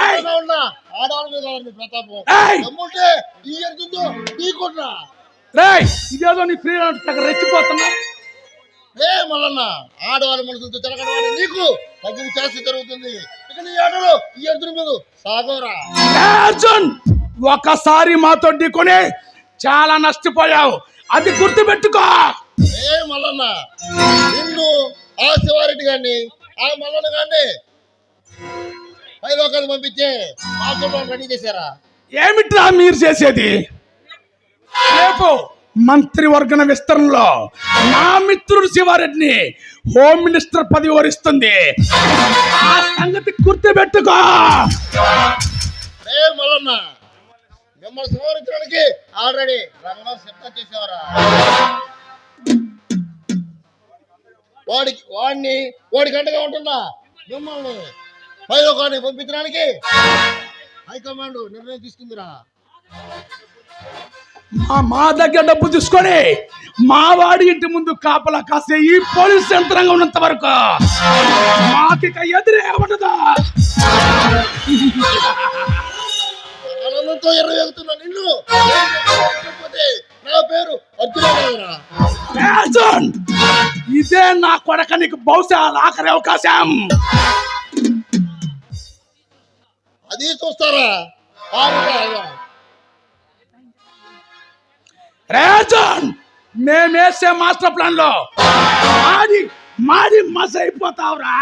ఏయ్! ఇలా ఉన్నా ఆడవాళ్ళ మీద ప్రతాపం. ఈ రేయ్! ఇదేదో నీ ఫ్రీ రెచ్చిపోతున్నా. ఏ మల్లన్న ఆడవాళ్ళ మనసులతో తిరగడం నీకు జరుగుతుంది ఇక నీ ఆటలు ఈ మీద సాగోరా అర్జున్ ఒకసారి మాతో ఢీకొని చాలా నష్టపోయావు. అది గుర్తుపెట్టుకో. ఏ మల్లన్న నిన్ను ఆ శివారెడ్డి గారిని ఆ మల్లన్న గారిని పై లోకానికి పంపించే మా రెడీ చేశారా? ఏమిట్రా మీరు చేసేది? రేపు మంత్రివర్గన విస్తరణలో నా మిత్రుడు శివారెడ్డిని హోమ్ మినిస్టర్ పదవి వరిస్తుంది. ఆ సంగతి గుర్తుపెట్టుకో! ఏ మల్లన్న మిమ్మల్ని సంహరించడానికి ఆల్రెడీ రంగం సిద్ధం చేసేవారా? వాడికి వాడిని వాడి గంటగా ఉంటున్నా మిమ్మల్ని పై లోకానికి పంపించడానికి హైకమాండ్ నిర్ణయం తీసుకుందిరా. మా మా దగ్గర డబ్బు తీసుకొని మా వాడి ఇంటి ముందు కాపలా కాసే ఈ పోలీస్ యంత్రాంగం ఉన్నంత వరకు మాకిక ఎదురే ఉండదు. ఆనందంతో ఎర్రవేగుతున్న నిన్ను నా పేరు అర్జున్ ఇదే నా కొడక నీకు బహుశా ఆఖరి అవకాశం. అది చూస్తారా. రేజన్ మేమేసే మాస్టర్ ప్లాన్లో మాడి మాడి మస్ అయిపోతావురా